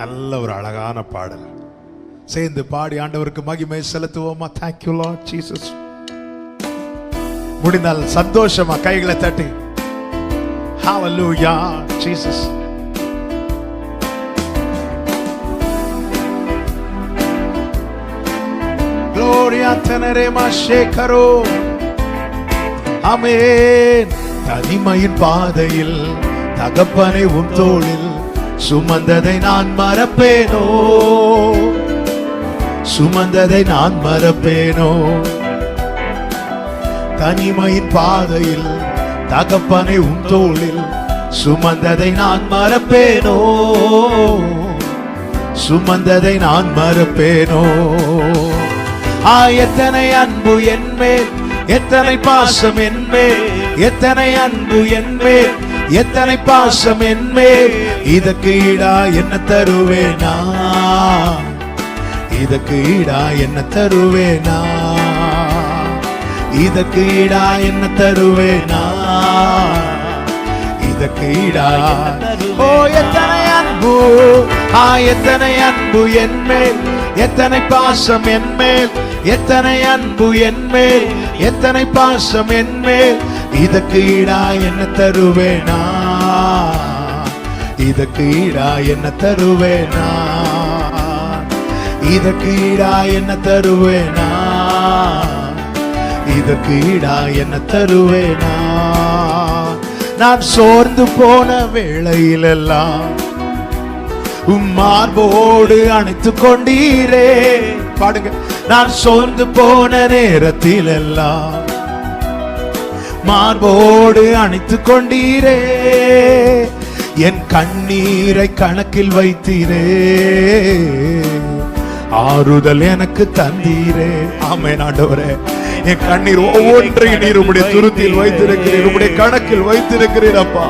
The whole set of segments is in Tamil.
நல்ல ஒரு அழகான பாடல். சேர்ந்து பாடி ஆண்டவருக்கு மகிமை செலுத்துவோமா? தேங்க்யூ லார்ட் ஜீசஸ் முடிந்தால் சந்தோஷமா கைகளை தட்டி. Hallelujah Jesus Gloria tenerema shekaro amen. தனிமையின் பாதையில் தகப்பனை உன் தோளில் சுமந்ததை நான் மறப்பேனோ? சுமந்ததை நான் மறப்பேனோ? தனிமையின் பாதையில் தகப்பனை உன் தோளில் சுமந்ததை நான் மறப்பேனோ? சுமந்ததை நான் மறப்பேனோ? ஆ எத்தனை அன்பு என்மேல் எத்தனை பாசம் என்மேல் எத்தனை அன்பு என்மேல் எத்தனை பாசம் என்மேல் இதற்கு ஈடா என்ன தருவேனா? இதற்கு ஈடா என்ன தருவேனா? இதற்கு ஈடா என்ன தருவேனா? இதற்கு ஈடா. ஓ எத்தனை அன்பு? ஆ எத்தனை அன்பு என்மேல் எத்தனை பாசம் என்மேல் எத்தனை அன்பு என்மேல் எத்தனை பாசம் என்மேல் இதற்கு ஈடா என்ன தருவேனா? இதற்கு ஈடா என்ன தருவேனா? இதற்கு ஈடா என்ன தருவேனா? இதற்கு ஈடா என்ன தருவேனா? நான் சோர்ந்து போன வேளையிலெல்லாம் உம்மார்போடு அணைத்து கொண்டீரே. பாடுங்க. நான் சோர்ந்து போன நேரத்தில் எல்லாம் மார்போடு அணைத்து கொண்டீரே. என் கண்ணீரை கணக்கில் வைத்தீரே. ஆறுதல் எனக்கு தந்தீரே. ஆமே ஆண்டவரே. என் கண்ணீர் ஒவ்வொன்றையும் நீர் உம்முடைய துருத்தியில் வைத்திருக்கிறீர். உம்முடைய கணக்கில் வைத்திருக்கிறீர் அப்பா.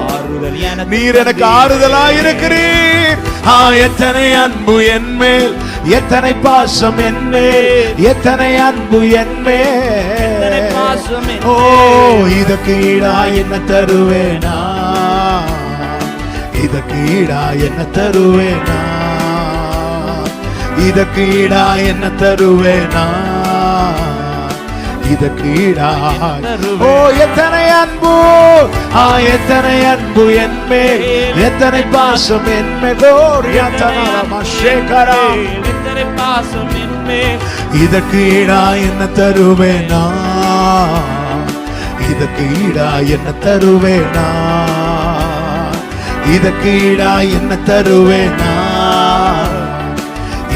நீர் எனக்கு ஆறுதலா இருக்கிறீர். ஆ எத்தனை அன்பு என் மேல். எத்தனை பாசம் என் மேல். எத்தனை அன்பு என் மேல். ஓ இதற்கு ஈடா என்ன தருவேனா? இதற்கு ஈடா என்ன தருவேனா? இதற்கு ஈடா என்ன தருவேனா? இதற்கு ஈடா ஓ எத்தனை அன்பு ஆ எத்தனை அன்பு என் மேல். எத்தனை பாசம் என் மேல். கோரியா தனமா சேகரா. எத்தனை பாசம் என் மேல். இதற்கு ஈடா என்ன தருவேனா? இதற்கு ஈடா என்ன தருவேனா? இதற்கு ஈடா என்ன தருவேனா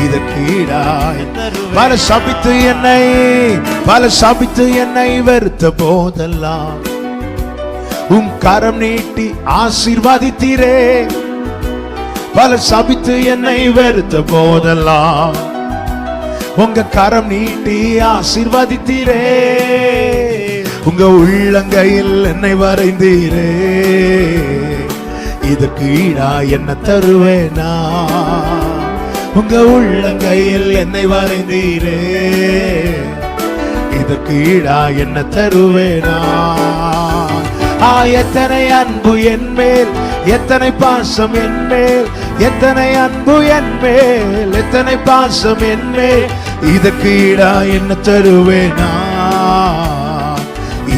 இதற்கு ஈடா பல சபித்து என்னை பல சபித்து என்னை வெறுத்த போதெல்லாம். உன் கரம் நீட்டி ஆசீர்வாதித்தீரே. பல சபித்து என்னை வெறுத்த போதெல்லாம். உங்க கரம் நீட்டி ஆசீர்வாதித்தீரே. உங்க உள்ளங்கையில் என்னை வரைந்தீரே. இதற்கு ஈடா என்ன தருவேனா? உங்க உள்ளங்கையில் என்னை வரைந்தீரே. இதற்கு ஈடா என்ன தருவேனா? ஆ எத்தனை அன்பு என் மேல் எத்தனை பாசம் என் மேல் எத்தனை அன்பு என் மேல் எத்தனை பாசம் என் மேல் இதற்கு ஈடா என்ன தருவேனா?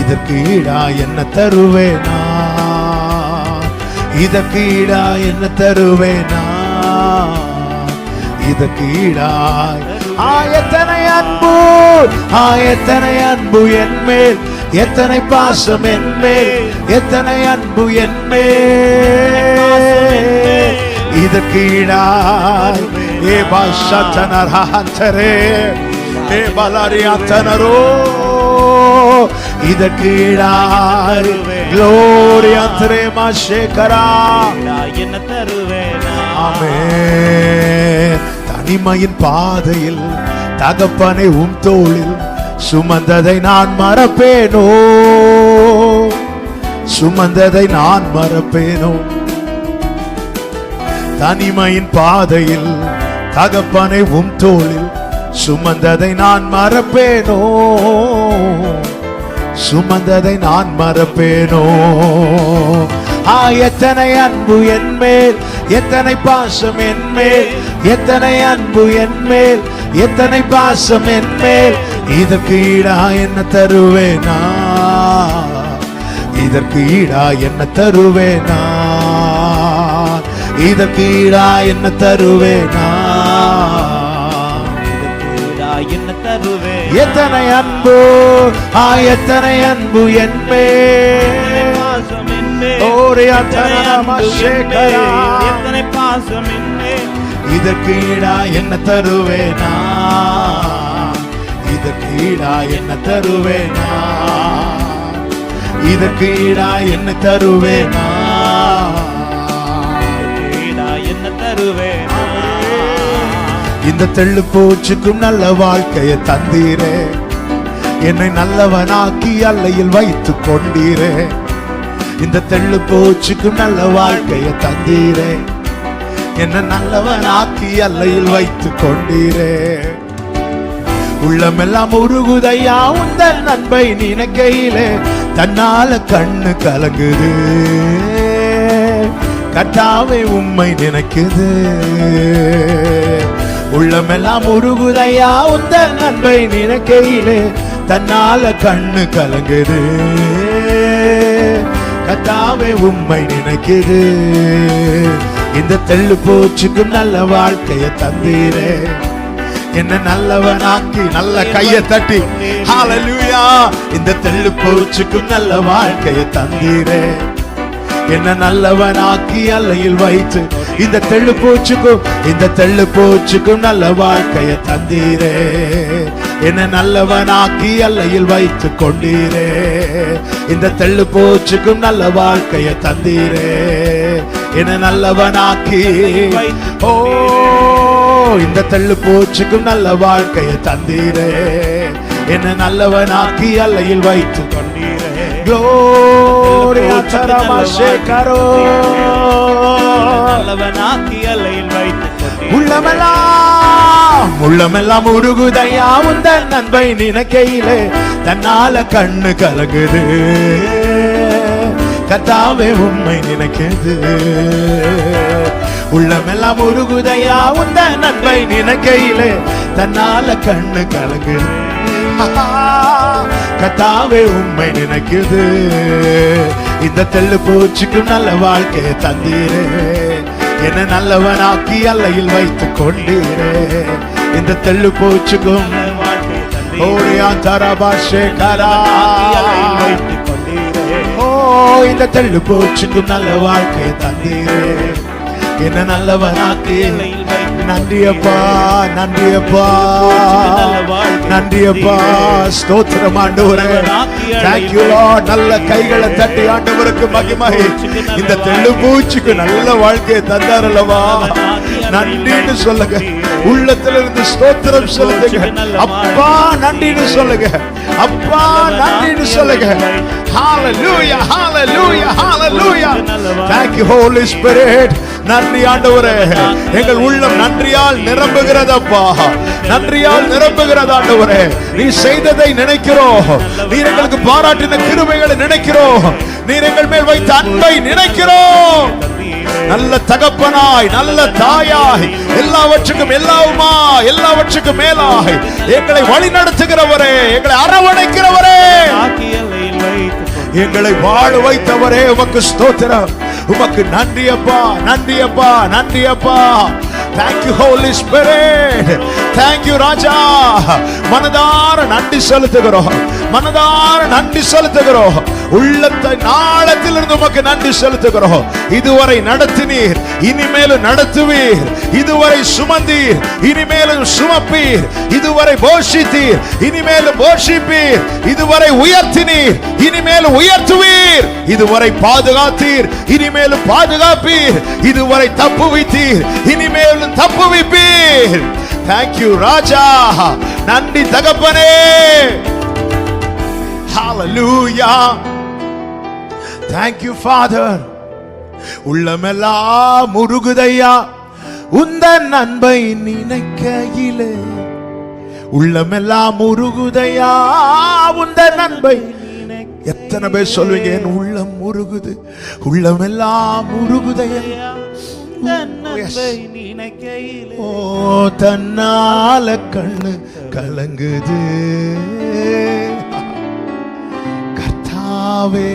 இதற்கு ஈடா என்ன தருவேனா? இதற்கு ஈடா என்ன தருவேனா? இதற்கு ஈடாய் ஆயத்தனை அன்பு ஆயத்தனை அன்பு என் மேல்? எத்தனை பாசம் என் மேல்? எத்தனை அன்பு என் மேல்? இதற்கு ஈடாய் ஏ பாஷத்தனர் ஹந்தரே ஏ பலரியாத்தனரோ இதற்கு ஈடாய் க்ளோரியாந்தரே மாஷேகரா என்ன தருவேனா? ஆமே தனிமையின் பாதையில் தகப்பனை உம் தோளில் சுமந்ததை நான் மறப்பேனோ? சுமந்ததை நான் மறப்பேனோ? தனிமையின் பாதையில் தகப்பனை உம் தோளில் சுமந்ததை நான் மறப்பேனோ? சுமந்ததை நான் மறப்பேனோ? ஆ எத்தனை அன்பு என் மேல் எத்தனை பாசம் என் மேல் எத்தனை அன்பு என் மேல் எத்தனை பாசம் என் மேல் இதற்கு ஈடா என்ன தருவேனா? இதற்கு ஈடா என்ன தருவேனா? இதற்கு ஈடா என்ன தருவேனா? எத்தனை அன்பு? ஆ எத்தனை அன்பு என் மேல் பாசம் என்னே ஓரே எத்தனை பாசம் இதற்கு ஈடா என்ன தருவேனா? இதற்கு ஈடா என்ன தருவேனா? இதற்கு ஈடா என்ன தருவேனா? இதற்குடா என்ன தருவேன்? இந்த தெள்ளு பூச்சுக்கும் நல்ல வாழ்க்கையை தந்தீரே. என்னை நல்லவனாக்கி அல்லையில் வைத்து கொண்டீரே. இந்த தெள்ளு பூச்சுக்கும் நல்ல வாழ்க்கையை தந்தீரே. என்ன நல்லவனாக்கி அல்லையில் வைத்து கொண்டீரே. உள்ளமெல்லாம் உருகுதையா உந்த நண்பை நினைக்கையிலே தன்னால கண்ணு கலங்குது. கட்டாவை உண்மை நினைக்குது. உள்ளமெல்லாம் உருகுதையா உந்த நண்பை நினைக்கையிலே தன்னால கண்ணு கலங்குது. கத்தாவே உண்மை நினைக்குது. இந்த தெள்ளு போச்சுக்கு நல்ல வாழ்க்கைய தந்தீரே. என்ன நல்லவனாக்கி நல்ல கைய தட்டி. ஹalleluya இந்த தெள்ளு போச்சுக்கு நல்ல வாழ்க்கைய தந்தீரே. என்ன நல்லவனாக்கி அல்லையில் வைத்து இந்த தெள்ளு பூச்சுக்கும் இந்த தெள்ளு பூச்சுக்கும் நல்ல வாழ்க்கைய தந்தீரே. என்ன நல்லவனாக்கி அல்லையில் வைத்து கொண்டீரே. இந்த தெள்ளு பூச்சுக்கும் நல்ல வாழ்க்கைய தந்தீரே. என்ன நல்லவனாக்கி ஓ இந்த தெள்ளு பூச்சுக்கும் நல்ல வாழ்க்கைய தந்தீரே. என்ன நல்லவனாக்கி அல்லையில் வைத்து கொண்டு Gloria Taramashe நல்லவனாக்கி அலையில் வைத்துக் கொண்டீரே உள்ளமெல்லாம் உள்ளமெல்லாம் உருகுதையா உந்த நண்பை நினைக்கையிலே தன்னால கண்ணு கலங்குது கத்தாவே உண்மை நினைக்குது. உள்ளமெல்லாம் உருகுதையா உந்த நண்பை நினைக்கையிலே. தன்னால கண்ணு கலங்குது கத்தாவே உண்மை நினைக்குது. இந்த தெள்ளு பூச்சிக்கு நல்ல வாழ்க்கையை தந்தீரே. என்ன நல்லவனாக்கி அல்லையில் வைத்துக் கொண்டீரே. இந்த தெள்ளு பூச்சிக்கும் ஓடியா தரபா சேகரா ஓ இந்த தெள்ளு பூச்சிக்கும் நல்ல வாழ்க்கையை தந்தீரே. என்ன நல்லவனாக்கி நன்றியப்பா நன்றியப்பா. நன்றியப்பா. ஸ்தோத்திரம் ஆண்டவரே. Thank நல்ல கைகளை தட்டி ஆண்டவருக்கு மகிமை. இந்த தெள்ளு பூச்சிக்கு நல்ல வாழ்க்கையை தந்தாரல்லவா நன்றின்னு சொல்லுங்க. உள்ளத்துல இருந்து ஸ்தோத்திரம் சொல்லுங்க. அப்பா நன்றின்னு சொல்லுங்க. அப்பா நன்றின்னு சொல்லுங்க. Hallelujah hallelujah hallelujah. Thank you Holy Spirit. நன்றி ஆண்டவரே. எங்கள் உள்ளம் நன்றியால் நிரம்புகிறதப்பா. நன்றியால் நிரம்புகிறது ஆண்டவரே. நீ செய்ததை நினைக்கிறோம் நீர் எங்களுக்கு பாராட்டின கிருபைகளை நினைக்கிறோம் நீர் எங்கள் மேல் வைத்த அன்பை நினைக்கிறோம் நல்ல தகப்பனாய் நல்ல தாயாய் எல்லாவற்றுக்கும் எல்லாவுமா எல்லாவற்றுக்கும் மேலாய். எங்களை வழி நடத்துகிறவரே எங்களை அரவணைக்கிறவரே. எங்களை வாழ வைத்தவரே உமக்கு ஸ்தோத்திரம். உமக்கு நன்றியப்பா அப்பா நன்றியப்பா. அப்பா thank you holy spirit thank you ராஜா மனதார நன்றி செலுத்துகிறோம். மனதார நன்றி செலுத்துகிறோம். உள்ளத்தை நாளத்திலிருந்து உமக்கு நன்றி செலுத்துகிறோம். இதுவரை நடத்தினீர் இனிமேலும் நடத்துவீர். இதுவரை சுமந்தீர் இனிமேலும் சுமப்பீர். இதுவரை போஷித்தீர் இனிமேலும் போஷிப்பீர். இதுவரை உயர்த்தினீர் இனிமேலும் உயர்த்துவீர். இதுவரை பாதுகாத்தீர் இனிமேலும் பாதுகாப்பீர். இதுவரை தப்பு வைத்தீர் இனிமேலும் தப்புவிப்பீர் தேங்க்யூ ராஜா. நன்றி தகப்பனே. Hallelujah. தேங்க்யூ ஃபாதர் உள்ளமெல்லாம் முருகுதையா. உந்தன் அன்பை நினைக்கையிலே. உள்ளமெல்லாம் முருகுதையா. உந்தன் அன்பை எத்தனை பேர் சொல்லுவீங்க என் உள்ளம் முருகுது. உள்ளமெல்லாம் முருகுதையா. நன்மை நினைக்கையிலே. ஓ தன்னால கண்ணு கலங்குது. கர்த்தாவே